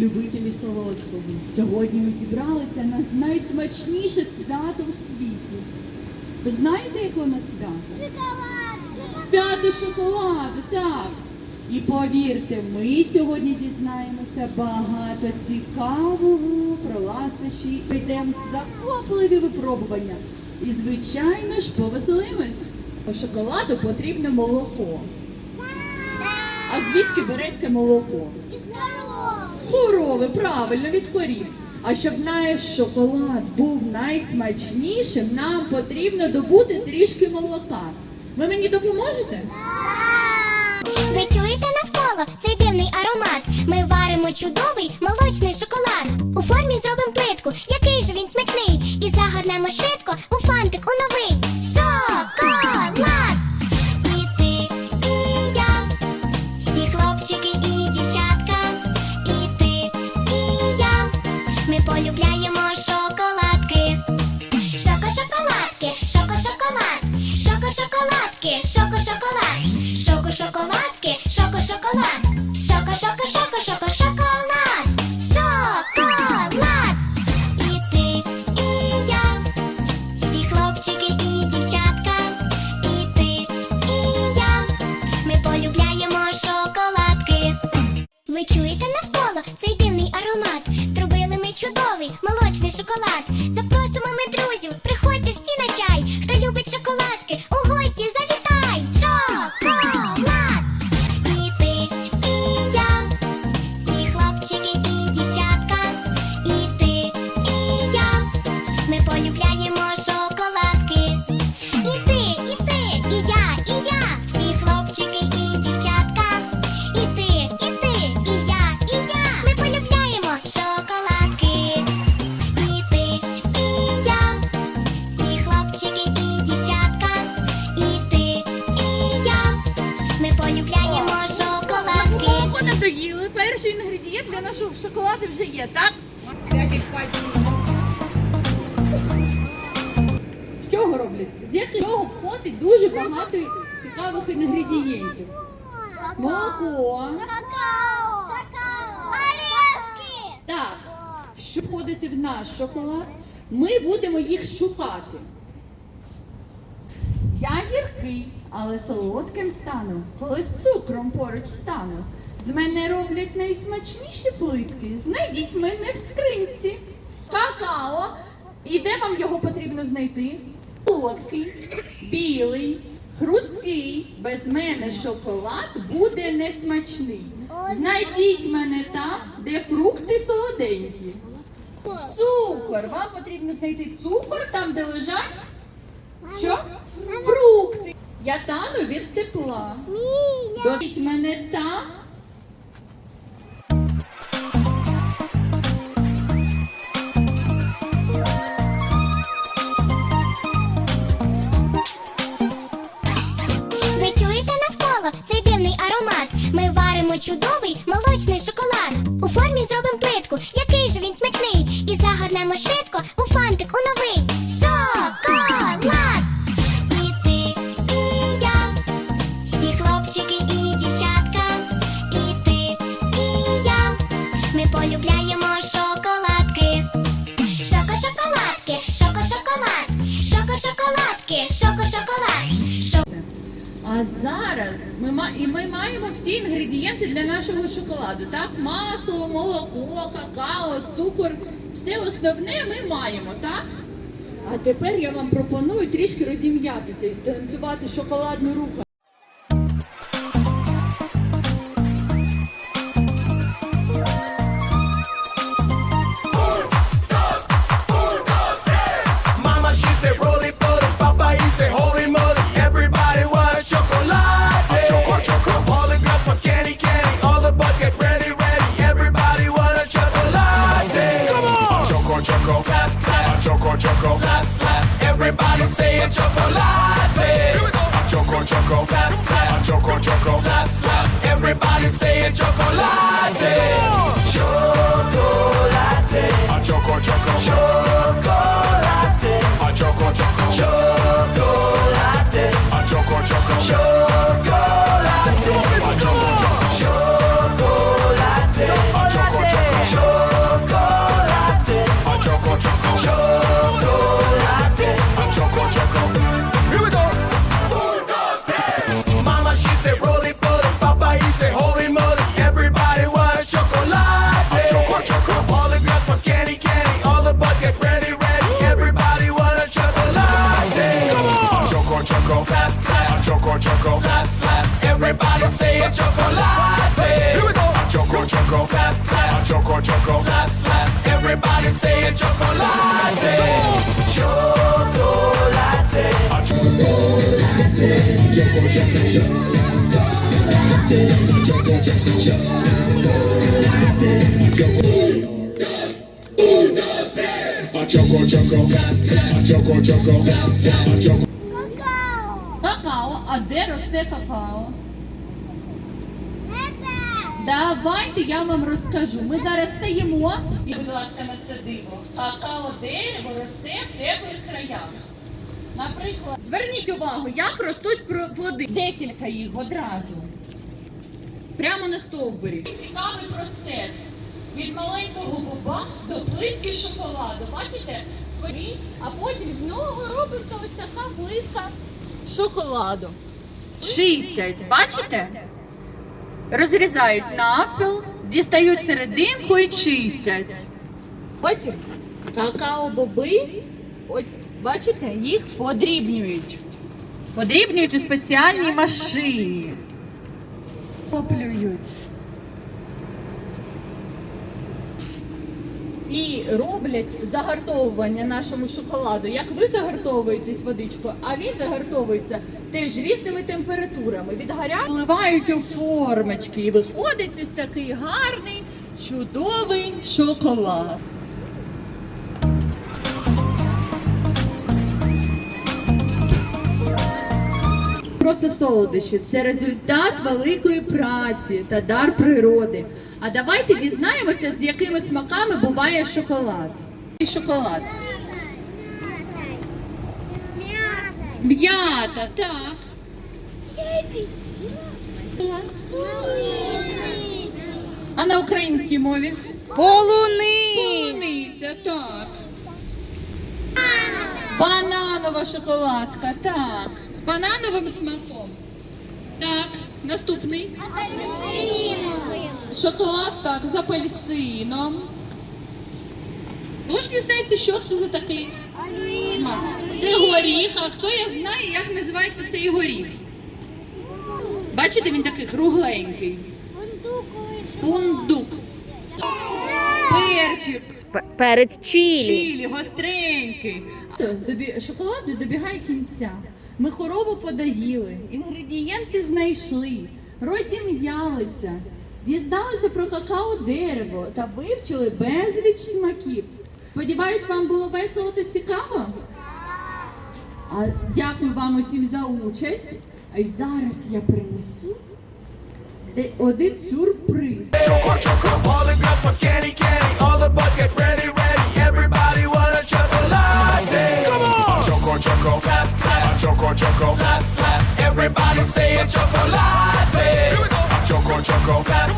любителі солодкого. Сьогодні ми зібралися на найсмачніше свято в світі. Ви знаєте, яке у нас свято? Шоколад! Свято шоколаду, так. І повірте, ми сьогодні дізнаємося багато цікавого про ласощі. Йдемо захопливі випробування. І, звичайно ж, повеселимось. По шоколаду потрібне молоко. А звідки береться молоко? Корови, правильно, від корів. А щоб наш шоколад був найсмачнішим, нам потрібно добути трішки молока. Ви мені допоможете? Ви чуєте навколо цей дивний аромат? Ми варимо чудовий молочний шоколад. У формі зробимо плитку, який же він смачний. І загорнемо швидко у фантик у новий шоколад. Є, так? З чого робляться? З якого входить дуже багато цікавих інгредієнтів. Молоко. Какао! Орешки! Так, щоб входити в наш шоколад, ми будемо їх шукати. Я гіркий, але солодким стану, коли з цукром поруч стану. З мене роблять найсмачніші плитки. Знайдіть мене в скринці. Какао. І де вам його потрібно знайти? Солодкий, білий, хрусткий. Без мене шоколад буде несмачний. Знайдіть мене там, де фрукти солоденькі. Цукор. Вам потрібно знайти цукор там, де лежать. Що? Фрукти. Я тану від тепла. Доріть мене там. Зробимо який же він смачний. І загорнемо швидко у фантик у новий шоколад. І ти, і я, всі хлопчики і дівчатка. І ти, і я, ми полюбляємо шоколадки. Шоко-шоколадки, шоко-шоколад, шоко-шоколад. А зараз ми, ми маємо всі інгредієнти для нашого шоколаду. Так, масло, молоко, какао, цукор. Все основне ми маємо, так? А тепер я вам пропоную трішки розім'ятися і станцювати шоколадну руху. Choco choco, choco a choco. Какао, а де росте какао? Давайте я вам розкажу. Ми зараз стоїмо. І, будь ласка, на це диво. Какао дерево росте в теплих краях. Наприклад, Зверніть увагу, як ростуть плоди. декілька їх одразу. Прямо на стовбурі. Цікавий процес. Від маленького буба до плитки шоколаду. Бачите? Свої, а потім з нього робиться ось така плитка шоколаду. Чистять, бачите? Розрізають навпіл, дістають серединку і чистять. Потім какао-боби, бачите, їх подрібнюють. Подрібнюють у спеціальній машині. Поплюють. І роблять загартовування нашому шоколаду. Як ви загартовуєтесь водичкою, а він загартовується теж різними температурами. Від гаря вливають у формочки і виходить ось такий гарний, чудовий шоколад. Просто солодощі це результат великої праці та дар природи. А давайте дізнаємося, з якими смаками буває шоколад. І Шоколад. М'ята, так. А на українській мові? Полуниця, так. Бананова шоколадка, так. З банановим смаком. Так, наступний. Шоколад, так, з апельсином. Ви ж дізнаєтеся, що це за такий смак? Це горіх. А хто я знає, як називається цей горіх? Бачите, він такий кругленький. Бундук. Перчик. Перець чилі. Чилі, гостренький. Добі... Шоколаду добігає кінця. Ми корову подоїли, інгредієнти знайшли, розім'ялися, дізналися про какао дерево та вивчили безліч смаків. Сподіваюсь, вам було весело та цікаво. А дякую вам усім за участь. А й зараз я принесу один сюрприз. Choco choco. Slap slap. Everybody saying chocolate. Here we go. Choco choco. Clap